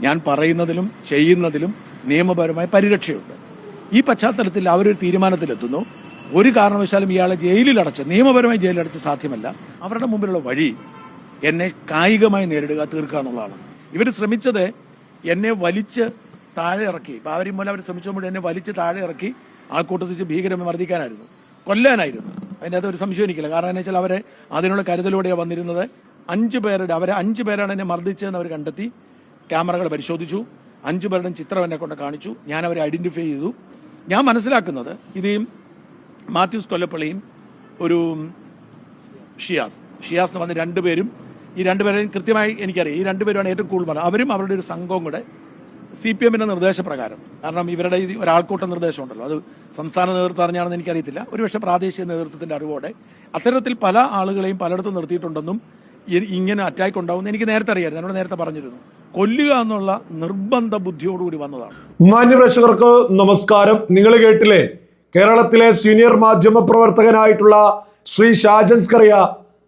ഞാൻ പറയുന്നതിലും ചെയ്യുന്നതിലും നിയമപരമായ പരിരക്ഷയുണ്ട്. ഈ പശ്ചാത്തലത്തിൽ അവരൊരു തീരുമാനത്തിലെത്തുന്നു. ഒരു കാരണവശാലും ഇയാളെ ജയിലിൽ ജയിലിലടച്ച് നിയമപരമായി ജയിലിൽ ജയിലിലടച്ച് സാധ്യമല്ല. അവരുടെ മുമ്പിലുള്ള വഴി എന്നെ കായികമായി നേരിടുക തീർക്കുക എന്നുള്ളതാണ്. ഇവർ ശ്രമിച്ചത് എന്നെ വലിച്ച് താഴെ ഇറക്കി. പാവരി മൂലം അവർ ശ്രമിച്ചപ്പോൾ എന്നെ വലിച്ച് താഴെ ഇറക്കി ആൾക്കൂട്ടത്തിൽ ഭീകരമായി മർദ്ദിക്കാനായിരുന്നു. കൊല്ലാനായിരുന്നു. അതിനകത്ത് ഒരു സംശയം എനിക്കില്ല. കാരണം എന്ന് വെച്ചാൽ അവരെ അതിനുള്ള കരുതലോടെയാണ് വന്നിരുന്നത്. അഞ്ച് പേരുടെ അവരെ അഞ്ച് പേരാണ് എന്നെ മർദ്ദിച്ചതെന്ന് അവർ കണ്ടെത്തി. ക്യാമറകൾ പരിശോധിച്ചു. അഞ്ചു പേരുടെ ചിത്രം എന്നെ കൊണ്ട് കാണിച്ചു. ഞാൻ അവരെ ഐഡന്റിഫൈ ചെയ്തു. ഞാൻ മനസ്സിലാക്കുന്നത് ഇത് മാത്യൂസ് കൊല്ലപ്പള്ളിയും ഒരു ഷിയാസ്. ഷിയാസ് എന്ന് പറഞ്ഞ രണ്ടുപേരും ഈ രണ്ടുപേരെയും കൃത്യമായി എനിക്കറിയാം. ഈ രണ്ടുപേരുമാണ് ഏറ്റവും കൂടുതൽ പറഞ്ഞത് അവരും അവരുടെ ഒരു സംഘവും കൂടെ സി പി എമ്മിന്റെ നിർദ്ദേശപ്രകാരം. കാരണം ഇവരുടെ ഇത് ഒരാൾക്കൂട്ട നിർദ്ദേശമുണ്ടല്ലോ അത് സംസ്ഥാന നേതൃത്വം അറിഞ്ഞാണെന്ന് എനിക്കറിയത്തില്ല. ഒരുപക്ഷെ പ്രാദേശിക നേതൃത്വത്തിന്റെ അറിവോടെ അത്തരത്തിൽ പല ആളുകളെയും പലയിടത്തും നിർത്തിയിട്ടുണ്ടെന്നും ഇങ്ങനെ അറ്റാക്ക് ഉണ്ടാവുമെന്ന് എനിക്ക് നേരത്തെ അറിയാമായിരുന്നു. എന്നോട് നേരത്തെ പറഞ്ഞിരുന്നു. കൊല്ലുക എന്നുള്ള നിർബന്ധ ബുദ്ധിയോടുകൂടി വന്നതാണ്. മാന്യപ്രേക്ഷകർക്ക് നമസ്കാരം. നിങ്ങൾ കേട്ടില്ലേ? കേരളത്തിലെ സീനിയർ മാധ്യമ പ്രവർത്തകനായിട്ടുള്ള ശ്രീ ഷാജൻ സ്കറിയ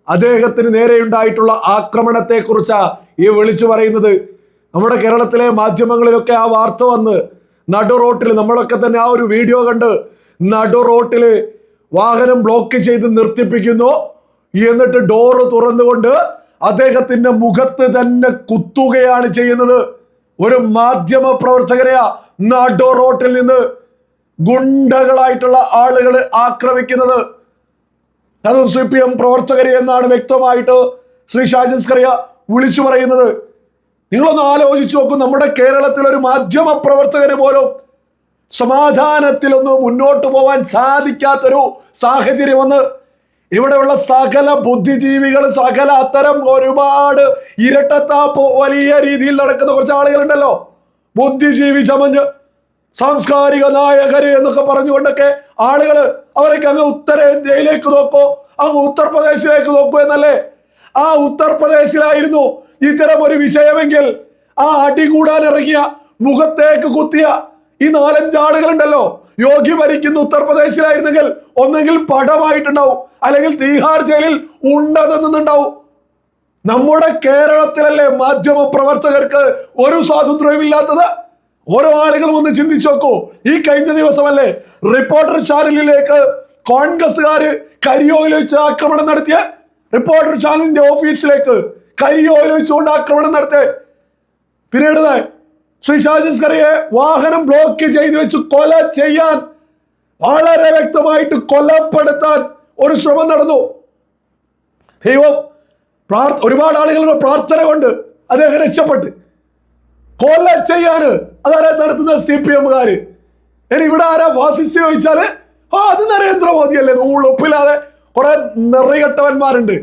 അദ്ദേഹത്തിന് നേരെയുണ്ടായിട്ടുള്ള ആക്രമണത്തെ കുറിച്ചാ ഈ വിളിച്ചു പറയുന്നത്. നമ്മുടെ കേരളത്തിലെ മാധ്യമങ്ങളിലൊക്കെ ആ വാർത്ത വന്ന് നടു റോട്ടിൽ നമ്മളൊക്കെ തന്നെ ആ ഒരു വീഡിയോ കണ്ട് നടു റോട്ടിൽ വാഹനം ബ്ലോക്ക് ചെയ്ത് നിർത്തിപ്പിക്കുന്നു. എന്നിട്ട് ഡോറ് തുറന്നുകൊണ്ട് അദ്ദേഹത്തിന്റെ മുഖത്ത് തന്നെ കുത്തുകയാണ് ചെയ്യുന്നത്. ഒരു മാധ്യമ പ്രവർത്തകരെയാ നാട്ടോ റോട്ടിൽ നിന്ന് ഗുണ്ടകളായിട്ടുള്ള ആളുകൾ ആക്രമിക്കുന്നത്. അതും സി പി എം പ്രവർത്തകരെ എന്നാണ് വ്യക്തമായിട്ട് ശ്രീ ഷാജിസ്കറിയ വിളിച്ചു പറയുന്നത്. നിങ്ങളൊന്ന് ആലോചിച്ച് നോക്കും നമ്മുടെ കേരളത്തിൽ ഒരു മാധ്യമ പ്രവർത്തകന് പോലും സമാധാനത്തിലൊന്ന് മുന്നോട്ട് പോവാൻ സാധിക്കാത്തൊരു സാഹചര്യം വന്ന് ഇവിടെയുള്ള സകല ബുദ്ധിജീവികൾ സകല അത്തരം ഒരുപാട് ഇരട്ടത്താപ്പ് വലിയ രീതിയിൽ നടക്കുന്ന കുറച്ച് ആളുകളുണ്ടല്ലോ. ബുദ്ധിജീവി ചമഞ്ഞ് സാംസ്കാരിക നായകര് എന്നൊക്കെ പറഞ്ഞുകൊണ്ടൊക്കെ ആളുകൾ അവരൊക്കെ അങ്ങ് ഉത്തരേന്ത്യയിലേക്ക് നോക്കോ അങ്ങ് ഉത്തർപ്രദേശിലേക്ക് നോക്കൂ എന്നല്ലേ? ആ ഉത്തർപ്രദേശിലായിരുന്നു ഇത്തരം ഒരു വിഷയമെങ്കിൽ ആ അടി കൂടാൻ ഇറങ്ങിയ മുഖത്തേക്ക് കുത്തിയ ഈ നാലഞ്ച് ആളുകളുണ്ടല്ലോ. യോഗി ഭരിക്കുന്ന ഉത്തർപ്രദേശിലായിരുന്നെങ്കിൽ ഒന്നെങ്കിൽ പടമായിട്ടുണ്ടാവും. അല്ലെങ്കിൽ തീഹാർ ജയിലിൽ ഉണ്ടതെന്നുണ്ടാവും നമ്മുടെ കേരളത്തിലല്ലേ മാധ്യമ പ്രവർത്തകർക്ക് ഒരു സ്വാതന്ത്ര്യവും ഇല്ലാത്തത്? ഓരോ ആളുകളും ഒന്ന് ചിന്തിച്ചു നോക്കൂ. ഈ കഴിഞ്ഞ ദിവസമല്ലേ റിപ്പോർട്ടർ ചാനലിലേക്ക് കോൺഗ്രസ്സുകാര് കരിയോയിൽ വെച്ച് ആക്രമണം നടത്തിയ? റിപ്പോർട്ടർ ചാനലിന്റെ ഓഫീസിലേക്ക് കരിയോയിൽ വെച്ചുകൊണ്ട് ആക്രമണം നടത്തിയ? പിന്നീട് ശ്രീ ഷാജിസ്കറിയെ വാഹനം ബ്ലോക്ക് ചെയ്തു വെച്ച് കൊല ചെയ്യാൻ വളരെ വ്യക്തമായിട്ട് കൊലപ്പെടുത്താൻ ഒരു ശ്രമം നടന്നു. ദൈവം പ്രാർത്ഥ ഒരുപാട് ആളുകളുടെ പ്രാർത്ഥന കൊണ്ട് അദ്ദേഹം രക്ഷപ്പെട്ട്. കൊല്ല ചെയ്യാന് അതാരാ നടത്തുന്ന സി പി എമ്മുകാര്. ഇനി ഇവിടെ ആരാ വാസിച്ച് ചോദിച്ചാൽ ആ അത് നരേന്ദ്രമോദി അല്ലേ ഉളുപ്പില്ലാതെ കുറെ നിറയട്ടവന്മാരുണ്ട്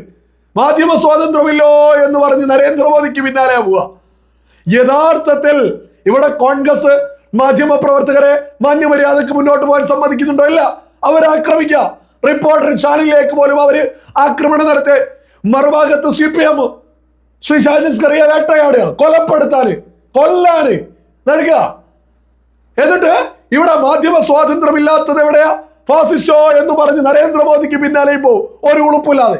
മാധ്യമ സ്വാതന്ത്ര്യമില്ലോ എന്ന് പറഞ്ഞ് നരേന്ദ്രമോദിക്ക് പിന്നാലെ പോവുക. യഥാർത്ഥത്തിൽ ഇവിടെ കോൺഗ്രസ് മാധ്യമ പ്രവർത്തകരെ മാന്യമര്യാദക്ക് മുന്നോട്ട് പോകാൻ സമ്മതിക്കുന്നുണ്ടോ? ഇല്ല. അവർ ആക്രമിക്കുക റിപ്പോർട്ടർ ചാനലിലേക്ക് പോലും അവർ ആക്രമണം നടത്തി. മറുഭാഗത്ത് സി പി എം ശ്രീ ഷാജിസ് കറിയ വേട്ടയാടുക കൊലപ്പെടുത്താന് കൊല്ലാന് നടക്കുക എന്നിട്ട് ഇവിടെ മാധ്യമ സ്വാതന്ത്ര്യമില്ലാത്തത് എവിടെയാ? ഫാസിസ്റ്റോ എന്ന് പറഞ്ഞ് നരേന്ദ്രമോദിക്ക് പിന്നാലെ പോ ഒരു ഉളുപ്പില്ലാതെ.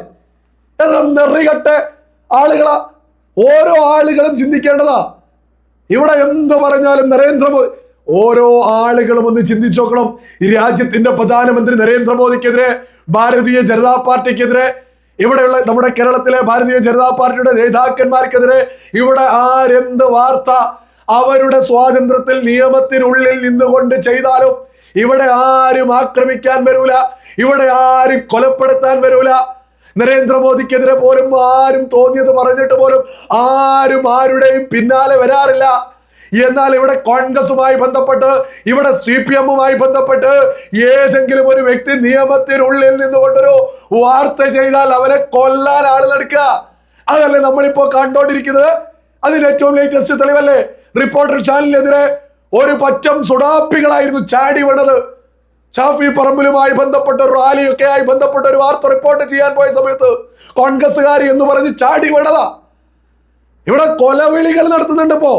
എന്നാൽ നെറികട്ടെ ആളുകളാ. ഓരോ ആളുകളും ചിന്തിക്കേണ്ടതാ. ഇവിടെ എന്ത് പറഞ്ഞാലും നരേന്ദ്രമോദി ഓരോ ആളുകളും ഒന്ന് ചിന്തിച്ചു നോക്കണം. ഈ രാജ്യത്തിന്റെ പ്രധാനമന്ത്രി നരേന്ദ്രമോദിക്കെതിരെ ഭാരതീയ ജനതാ പാർട്ടിക്കെതിരെ ഇവിടെയുള്ള നമ്മുടെ കേരളത്തിലെ ഭാരതീയ ജനതാ പാർട്ടിയുടെ നേതാക്കന്മാർക്കെതിരെ ഇവിടെ ആരെന്ത് വാർത്ത അവരുടെ സ്വാതന്ത്ര്യത്തിൽ നിയമത്തിനുള്ളിൽ നിന്നുകൊണ്ട് ചെയ്താലും ഇവിടെ ആരും ആക്രമിക്കാൻ വരൂല ഇവിടെ ആരും കൊലപ്പെടുത്താൻ വരൂല. നരേന്ദ്രമോദിക്കെതിരെ പോലും ആരും തോന്നിയത് പറഞ്ഞിട്ട് പോലും ആരും ആരുടെയും പിന്നാലെ വരാറില്ല. എന്നാൽ ഇവിടെ കോൺഗ്രസുമായി ബന്ധപ്പെട്ട് ഇവിടെ സി പി എമ്മുമായി ബന്ധപ്പെട്ട് ഏതെങ്കിലും ഒരു വ്യക്തി നിയമത്തിനുള്ളിൽ നിന്നുകൊണ്ടൊരു വാർത്ത ചെയ്താൽ അവരെ കൊല്ലാൻ ആളുകളെടുക്കുക അതല്ലേ നമ്മളിപ്പോ കണ്ടോണ്ടിരിക്കുന്നത്? അതിന് ഏറ്റവും ലേറ്റസ്റ്റ് തെളിവല്ലേ? റിപ്പോർട്ടർ ചാനലിനെതിരെ ഒരു പറ്റം സുഡാപ്പികളായിരുന്നു ചാടി വിടത് ഷാഫി പറമ്പിലുമായി ബന്ധപ്പെട്ട ഒരു റാലിയൊക്കെ ആയി ബന്ധപ്പെട്ട ഒരു വാർത്ത റിപ്പോർട്ട് ചെയ്യാൻ പോയ സമയത്ത് കോൺഗ്രസ്സുകാരി എന്ന് പറഞ്ഞ് ചാടി വിടതാ ഇവിടെ കൊലവിളികൾ നടത്തുന്നുണ്ട് ഇപ്പോ.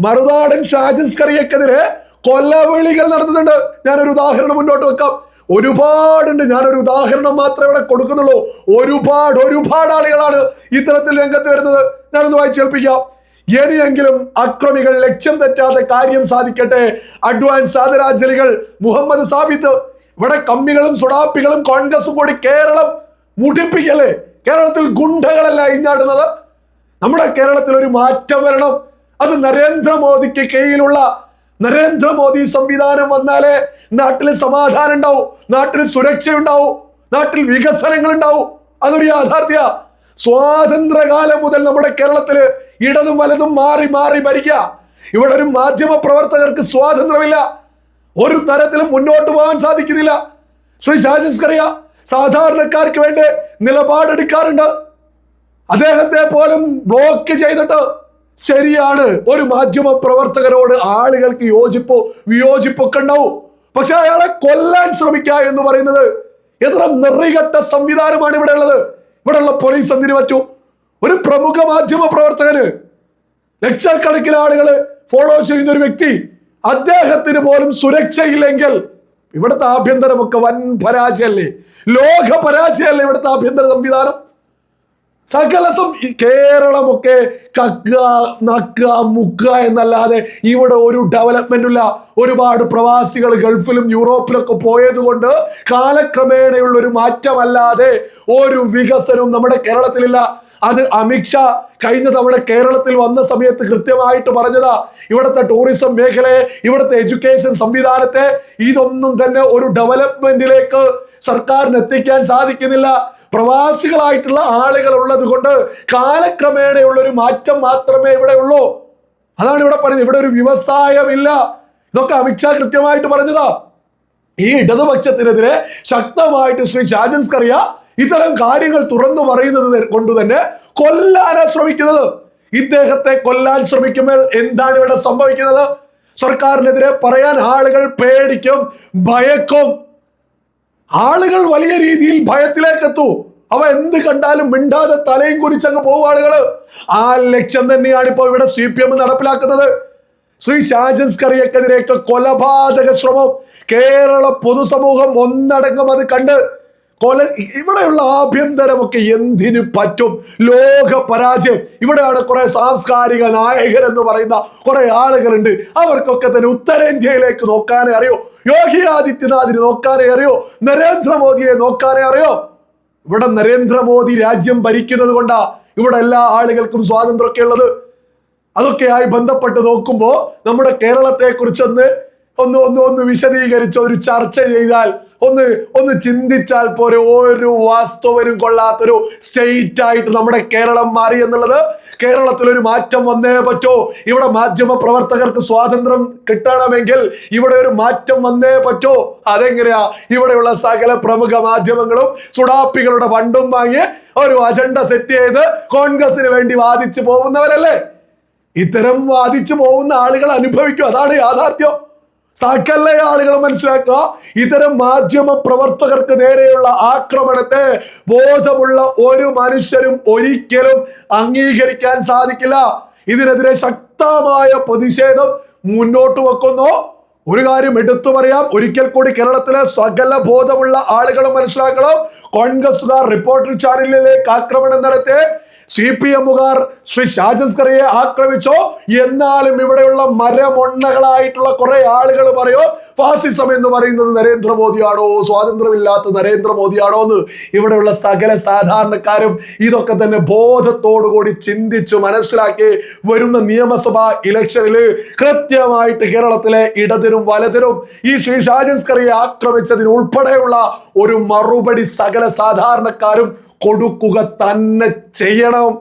മറുനാടൻ ഷാജിസ് കറിയക്കെതിരെ കൊലവിളികൾ നടത്തുന്നുണ്ട്. ഞാനൊരു ഉദാഹരണം മുന്നോട്ട് വെക്കാം. ഒരുപാടുണ്ട്. ഞാനൊരു ഉദാഹരണം മാത്രമേ ഇവിടെ കൊടുക്കുന്നുള്ളൂ. ഒരുപാട് ഒരുപാട് ആളുകളാണ് ഇത്തരത്തിൽ രംഗത്ത് വരുന്നത്. ഞാനൊന്ന് വായിച്ചേൽപ്പിക്കാം ഇനിയെങ്കിലും അക്രമികൾ ലക്ഷ്യം തെറ്റാതെ കാര്യം സാധിക്കട്ടെ. അഡ്വാൻസ് ആദരാഞ്ജലികൾ മുഹമ്മദ് സാബിത്ത്. ഇവിടെ കമ്മികളും സുഡാപ്പികളും കോൺഗ്രസും കൂടി കേരളം മുടിപ്പിക്കല്ലേ? കേരളത്തിൽ ഗുണ്ടകളല്ല ഇഞ്ഞാടുന്നത്. നമ്മുടെ കേരളത്തിൽ ഒരു മാറ്റം വരണം. അത് നരേന്ദ്രമോദിക്ക് കീഴിലുള്ള നരേന്ദ്രമോദി സംവിധാനം വന്നാലേ നാട്ടിൽ സമാധാനം ഉണ്ടാവും നാട്ടിൽ സുരക്ഷ ഉണ്ടാവും നാട്ടിൽ വികസനങ്ങൾ ഉണ്ടാവും അതൊരു യാഥാർത്ഥ്യ. സ്വാതന്ത്ര്യകാലം മുതൽ നമ്മുടെ കേരളത്തിൽ ഇടതും വലതും മാറി മാറി ഭരിക്കുക. ഇവിടെ ഒരു മാധ്യമ പ്രവർത്തകർക്ക് സ്വാതന്ത്ര്യമില്ല. ഒരു തരത്തിലും മുന്നോട്ട് പോകാൻ സാധിക്കുന്നില്ല. ശ്രീ ഷാജിസ്കറിയ സാധാരണക്കാർക്ക് വേണ്ടി നിലപാടെടുക്കാറുണ്ട്. അദ്ദേഹത്തെ പോലും ബ്ലോക്ക് ചെയ്തിട്ട് ശരിയാണ്. ഒരു മാധ്യമ പ്രവർത്തകരോട് ആളുകൾക്ക് യോജിപ്പോ വിയോജിപ്പൊക്കെ ഉണ്ടാവും. പക്ഷെ അയാളെ കൊല്ലാൻ ശ്രമിക്കുക എന്ന് പറയുന്നത് എത്ര നിറികെട്ട സംവിധാനമാണ് ഇവിടെ ഉള്ളത്. ഇവിടെയുള്ള പോലീസ് എന്തിനു വച്ചു? ഒരു പ്രമുഖ മാധ്യമ പ്രവർത്തകന് ലക്ഷക്കണക്കിന് ആളുകൾ ഫോളോ ചെയ്യുന്ന ഒരു വ്യക്തി അദ്ദേഹത്തിന് പോലും സുരക്ഷയില്ലെങ്കിൽ ഇവിടുത്തെ ആഭ്യന്തരമൊക്കെ വൻ പരാജയമല്ലേ? ലോക പരാജയമല്ലേ ഇവിടുത്തെ ആഭ്യന്തര സംവിധാനം? സകല സം കേരളമൊക്കെ കക്ക നക്ക മുക്ക എന്നല്ലാതെ ഇവിടെ ഒരു ഡെവലപ്മെന്റ് ഇല്ല. ഒരുപാട് പ്രവാസികൾ ഗൾഫിലും യൂറോപ്പിലൊക്കെ പോയത് കൊണ്ട് കാലക്രമേണയുള്ള ഒരു മാറ്റമല്ലാതെ ഒരു വികസനവും നമ്മുടെ കേരളത്തിലില്ല. അത് അമിത്ഷാ കഴിഞ്ഞ തവണ കേരളത്തിൽ വന്ന സമയത്ത് കൃത്യമായിട്ട് പറഞ്ഞതാ. ഇവിടുത്തെ ടൂറിസം മേഖലയെ ഇവിടുത്തെ എഡ്യൂക്കേഷൻ സംവിധാനത്തെ ഇതൊന്നും തന്നെ ഒരു ഡെവലപ്മെന്റിലേക്ക് സർക്കാരിന് എത്തിക്കാൻ സാധിക്കുന്നില്ല. പ്രവാസികളായിട്ടുള്ള ആളുകൾ ഉള്ളത് കൊണ്ട് കാലക്രമേണയുള്ള ഒരു മാറ്റം മാത്രമേ ഇവിടെ ഉള്ളൂ. അതാണ് ഇവിടെ പറയുന്നത്. ഇവിടെ ഒരു വ്യവസായമില്ല. ഇതൊക്കെ അമിത്ഷാ കൃത്യമായിട്ട് പറഞ്ഞതാ. ഈ ഇടതുപക്ഷത്തിനെതിരെ ശക്തമായിട്ട് ശ്രീ ഷാജൻസ് കറിയ ഇത്തരം കാര്യങ്ങൾ തുറന്നു പറയുന്നത് കൊണ്ട് തന്നെ കൊല്ലാനാ ശ്രമിക്കുന്നത്. ഇദ്ദേഹത്തെ കൊല്ലാൻ ശ്രമിക്കുമ്പോൾ എന്താണ് ഇവിടെ സംഭവിക്കുന്നത്? സർക്കാരിനെതിരെ പറയാൻ ആളുകൾ പേടിക്കും ഭയക്കും. ആളുകൾ വലിയ രീതിയിൽ ഭയത്തിലേക്ക് എത്തു അവ എന്ത് കണ്ടാലും മിണ്ടാതെ തലയും കുറിച്ചങ്ങ് പോകും ആളുകൾ. ആ ലക്ഷ്യം തന്നെയാണ് ഇപ്പോൾ ഇവിടെ സി പി എം നടപ്പിലാക്കുന്നത്. ശ്രീ ഷാജൻസ് കറിയക്കെതിരെയൊക്കെ കൊലപാതക ശ്രമം. കേരള പൊതുസമൂഹം ഒന്നടങ്കം അത് കണ്ട് കൊല ഇവിടെയുള്ള ആഭ്യന്തരമൊക്കെ എന്തിനു പറ്റും? ലോക പരാജയം. ഇവിടെയാണ് കുറെ സാംസ്കാരിക നായകരെന്ന് പറയുന്ന കുറെ ആളുകളുണ്ട്. അവർക്കൊക്കെ തന്നെ ഉത്തരേന്ത്യയിലേക്ക് നോക്കാനേ അറിയോ. യോഗി ആദിത്യനാഥിനെ നോക്കാനേ അറിയോ. നരേന്ദ്രമോദിയെ നോക്കാനേ അറിയോ. ഇവിടെ നരേന്ദ്രമോദി രാജ്യം ഭരിക്കുന്നത് കൊണ്ടാ ഇവിടെ എല്ലാ ആളുകൾക്കും സ്വാതന്ത്ര്യമൊക്കെ ഉള്ളത്. അതൊക്കെയായി ബന്ധപ്പെട്ട് നോക്കുമ്പോൾ നമ്മുടെ കേരളത്തെ കുറിച്ചൊന്ന് ഒന്ന് ഒന്ന് ഒന്ന് വിശദീകരിച്ച് ഒരു ചർച്ച ചെയ്താൽ ഒന്ന് ഒന്ന് ചിന്തിച്ചാൽ പോരെ ഒരു വാസ്തവനും കൊള്ളാത്തൊരു സ്റ്റേറ്റ് ആയിട്ട് നമ്മുടെ കേരളം മാറി എന്നുള്ളത് കേരളത്തിൽ ഒരു മാറ്റം വന്നേ പറ്റോ. ഇവിടെ മാധ്യമ പ്രവർത്തകർക്ക് സ്വാതന്ത്ര്യം കിട്ടണമെങ്കിൽ ഇവിടെ ഒരു മാറ്റം വന്നേ പറ്റോ. അതെങ്ങനെയാ? ഇവിടെയുള്ള സകല പ്രമുഖ മാധ്യമങ്ങളും സുഡാപ്പികളുടെ ഫണ്ടും വാങ്ങി ഒരു അജണ്ട സെറ്റ് ചെയ്ത് കോൺഗ്രസിന് വേണ്ടി വാദിച്ചു പോകുന്നവരല്ലേ? ഇത്തരം വാദിച്ചു പോകുന്ന ആളുകൾ അനുഭവിക്കും. അതാണ് യാഥാർത്ഥ്യം. സകല ആളുകൾ മനസ്സിലാക്കുക. ഇത്തരം മാധ്യമ പ്രവർത്തകർക്ക് നേരെയുള്ള ആക്രമണത്തെ ബോധമുള്ള ഒരു മനുഷ്യരും ഒരിക്കലും അംഗീകരിക്കാൻ സാധിക്കില്ല. ഇതിനെതിരെ ശക്തമായ പ്രതിഷേധം മുന്നോട്ട് വെക്കുന്നു. ഒരു കാര്യം എടുത്തു പറയാം. ഒരിക്കൽ കൂടി കേരളത്തിലെ സകല ബോധമുള്ള ആളുകൾ മനസ്സിലാക്കണം. കോൺഗ്രസുകാർ റിപ്പോർട്ടർ ചാനലിലേക്ക് ആക്രമണം നടത്തി. സി പി എമ്മുകാർ ശ്രീ ഷാജസ്കറിയെ ആക്രമിച്ചോ? എന്നാലും ഇവിടെയുള്ള മരമൊണ്ണകളായിട്ടുള്ള കുറെ ആളുകൾ പറയോ ഫാസിസം എന്ന് പറയുന്നത് നരേന്ദ്രമോദിയാണോ? സ്വാതന്ത്ര്യമില്ലാത്ത നരേന്ദ്രമോദിയാണോ എന്ന് ഇവിടെയുള്ള സകല സാധാരണക്കാരും ഇതൊക്കെ തന്നെ ബോധത്തോടുകൂടി ചിന്തിച്ചു മനസ്സിലാക്കി വരുന്ന നിയമസഭാ ഇലക്ഷനിൽ കൃത്യമായിട്ട് കേരളത്തിലെ ഇടതിനും വലതിനും ഈ ശ്രീ ഷാജൻസ്കറിയെ ആക്രമിച്ചതിന് ഉൾപ്പെടെയുള്ള ഒരു മറുപടി സകല സാധാരണക്കാരും കൊടുക്കുക തന്നെ ചെയ്യണം.